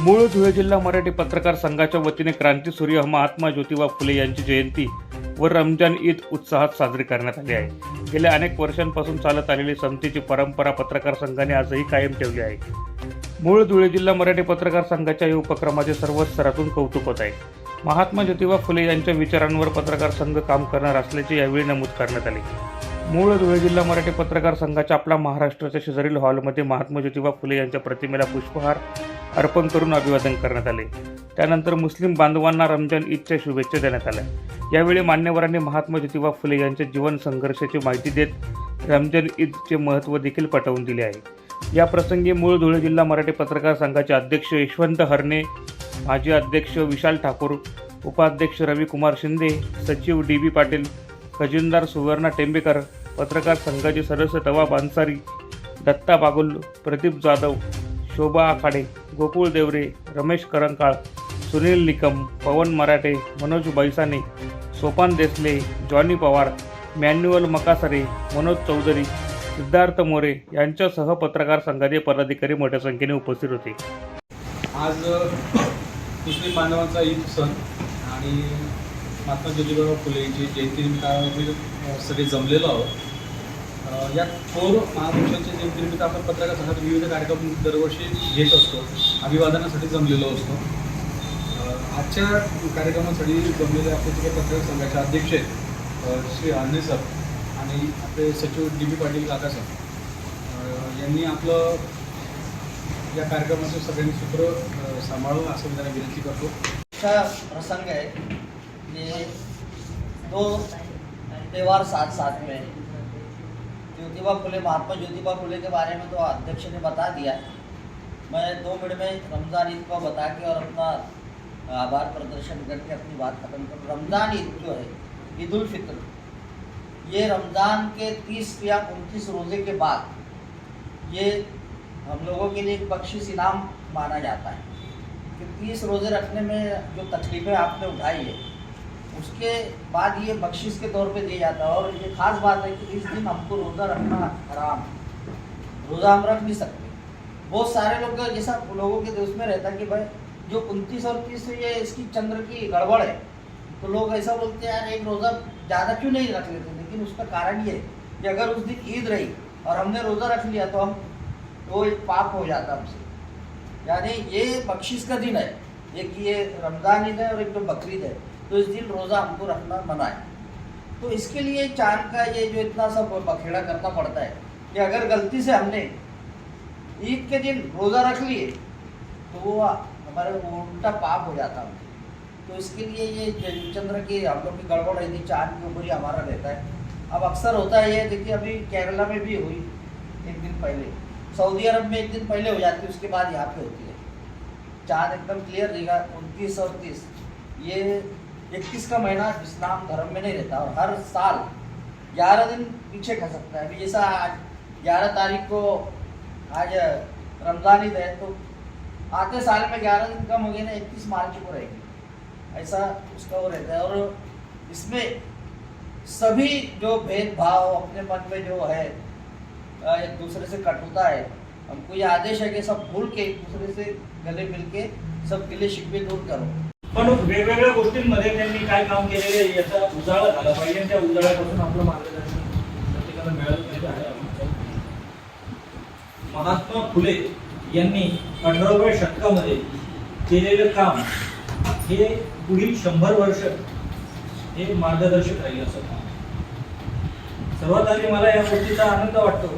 मूळ धुळे जिल्हा मराठी पत्रकार संघाच्या वतीने क्रांतीसूर्य महात्मा ज्योतिबा फुले यांची जयंती व रमजान ईद उत्साहात साजरी करण्यात आली आहे. गेल्या अनेक वर्षांपासून चालत आलेली समतेची परंपरा पत्रकार संघाने आजही कायम ठेवली आहे. मूळ धुळे जिल्हा मराठी पत्रकार संघाच्या या उपक्रमाचे सर्व स्तरातून कौतुक होत आहे. महात्मा ज्योतिबा फुले यांच्या विचारांवर पत्रकार संघ काम करणार असल्याचे यावेळी नमूद करण्यात आले. मूळ धुळे जिल्हा मराठी पत्रकार संघाच्या आपला महाराष्ट्राच्या शेजारील हॉलमध्ये महात्मा ज्योतिबा फुले यांच्या प्रतिमेला पुष्पहार अर्पण करून अभिवादन करण्यात आले. त्यानंतर मुस्लिम बांधवांना रमजान ईदच्या शुभेच्छा देण्यात आल्या. यावेळी मान्यवरांनी महात्मा ज्योतिबा फुले यांच्या जीवन संघर्षाची माहिती देत रमजान ईदचे महत्त्व देखील पटवून दिले आहे. या प्रसंगी मूळ धुळे जिल्हा मराठी पत्रकार संघाचे अध्यक्ष यशवंत हरणे माजी अध्यक्ष विशाल ठाकूर उपाध्यक्ष रविकुमार शिंदे सचिव डी बी पाटील खजिनदार सुवर्णा टेंबेकर पत्रकार संघाचे सदस्य तवा बांसारी दत्ता बागुल प्रदीप जाधव शोभा आखाडे गोकुळ देवरे रमेश करंकाळ सुनील निकम पवन मराठे मनोज बैसाने सोपान देसले जॉनी पवार मॅन्युअल मकासरे मनोज चौधरी सिद्धार्थ मोरे यांच्यासह पत्रकार संघाचे पदाधिकारी मोठ्या संख्येने उपस्थित होते. आज मुस्लिम बांधवांचा ईद सण आणि महात्मा ज्योतिबा फुलेची जयंतीनिमित्त आम्ही सगळे जमलेलो आहोत. या थोर महापुरुषांच्या जयंतीनिमित्त आपण पत्रकार संघात विविध कार्यक्रम दरवर्षी घेत असतो. अभिवादनासाठी जमलेलो असतो. आजच्या कार्यक्रमासाठी जमलेले आपले जे पत्रकार संघाचे अध्यक्ष आहेत श्री आंधे सर आणि आपले सचिव डी बी पाटील काका सर. यांनी आपलं या कार्यक्रमाचं सगळ्यांनी सूत्र सांभाळून असं मी त्यांना विनंती करतो. अशा प्रसंग आहे. की तो त्यौहार साथ साथ में ज्योतिबा फुले महात्मा ज्योतिबा फुले के बारे में तो अध्यक्ष ने बता दिया. मैं दो मिनट में रमज़ान ईद को बता के और अपना आभार प्रदर्शन करके अपनी बात खत्म कर। रमज़ान ईद जो है, ईद फित्र, ये रमज़ान के तीस या उनतीस रोज़े के बाद, ये हम लोगों के लिए एक बख्शिश इनाम माना जाता है। कि तीस रोज़े रखने में जो तकलीफ़ें आपने उठाई है, उसके बाद ये बख्शिश के तौर पे दिया जाता है। और ये खास बात है कि इस दिन हमको रोज़ा रखना हराम। रोज़ा हम रख नहीं सकते। बहुत सारे लोग जैसा लोगों के उसमें रहता है कि भाई, जो उनतीस और तीस ये इसकी चंद्र की गड़बड़ है तो लोग ऐसा बोलते हैं, यार, एक रोज़ा ज़्यादा क्यों नहीं रख लेते? लेकिन उसका कारण ये है कि अगर उस दिन ईद रही और हमने रोज़ा रख लिया तो हम, वो एक पाप हो जाता हमसे। यानी ये बख्शिश का दिन है, एक ये रमज़ान ईद है और एक तो बकरीद है। तो इस दिन रोज़ा हमको रखना मना है। तो इसके लिए चाँद का ये जो इतना सब बखेड़ा करना पड़ता है कि अगर गलती से हमने ईद के दिन रोज़ा रख लिए तो वो हमारे उल्टा पाप हो जाता है। तो इसके लिए ये चंद्र की हम लोग की गड़बड़ रहती चाँद के ऊपर ही हमारा रहता है। अब अक्सर होता है ये, देखिए अभी केरला में भी हुई एक दिन पहले। सऊदी अरब में एक दिन पहले हो जाती है, उसके बाद यहाँ पे होती है। चाँद एकदम क्लियर रहेगा उनतीस और तीस। ये इक्कीस का महीना इस्लाम धर्म में नहीं रहता और हर साल ग्यारह दिन पीछे खा सकता है। अभी जैसा आज ग्यारह तारीख को आज रमज़ान ईद है तो. आते साल में ग्यारह दिन कम हो गए ना इकतीस मार्च को रहेगी. ऐसा उसका वो रहता है। और इसमें सभी जो भेदभाव अपने मन में जो है एक दूसरे से कटुता है। हमको ये आदेश है कि सब भूल के एक दूसरे से गले मिल के सब गिले शिकवे दूर करो। पण वेगवेगळ्या गोष्टींमध्ये त्यांनी काय काम केलेले याचा उजाळा झाला पाहिजे त्या उजाळ्यापासून आपलं मार्गदर्शन प्रत्येकाला मिळालं पाहिजे आहे. महात्मा फुले यांनी अठराव्या शतकामध्ये केलेलं काम हे पुढील शंभर वर्ष हे मार्गदर्शक राहील असं काम सर्वात आधी मला या गोष्टीचा आनंद वाटतो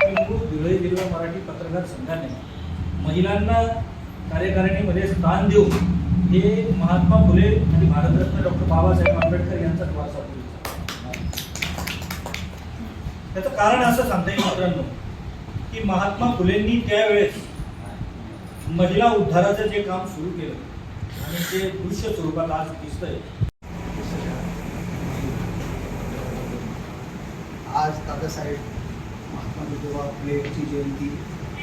की मूळ धुळे जिल्हा मराठी पत्रकार संघाने महिलांना कार्यकारिणीमध्ये स्थान देऊन हे महात्मा फुले आणि भारतरत्न डॉक्टर बाबासाहेब आंबेडकर यांचा वारसा त्याचं कारण असं सांगता येईल मित्रांनो. की महात्मा फुलेंनी त्यावेळेस महिला उद्धाराचं जे काम सुरू केलं आणि ते दृश्य स्वरूपात आज दिसतंय. आज दादासाहेब महात्मा ज्योतिबा फुले यांची जयंती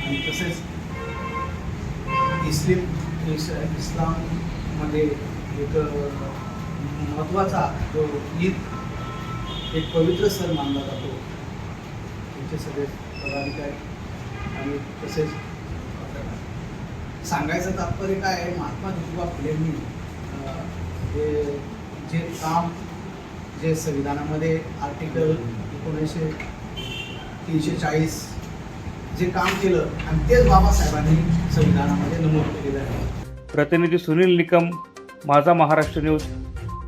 आणि तसेच इस्लिम इस इस्लाममध्ये एक महत्त्वाचा जो ईद एक पवित्र सण मानला जातो. त्यांचे सगळे पदाधिकारी आणि तसेच सांगायचं तात्पर्य काय आहे महात्मा ज्योतिबा फुलेंनी हे जे काम जे संविधानामध्ये आर्टिकल एकोणीसशे तीनशे चाळीस जे काम केलं आणि तेच बाबासाहेबांनी संविधानामध्ये नमूद केलेलं आहे. प्रतिनिधी सुनील निकम माझा महाराष्ट्र न्यूज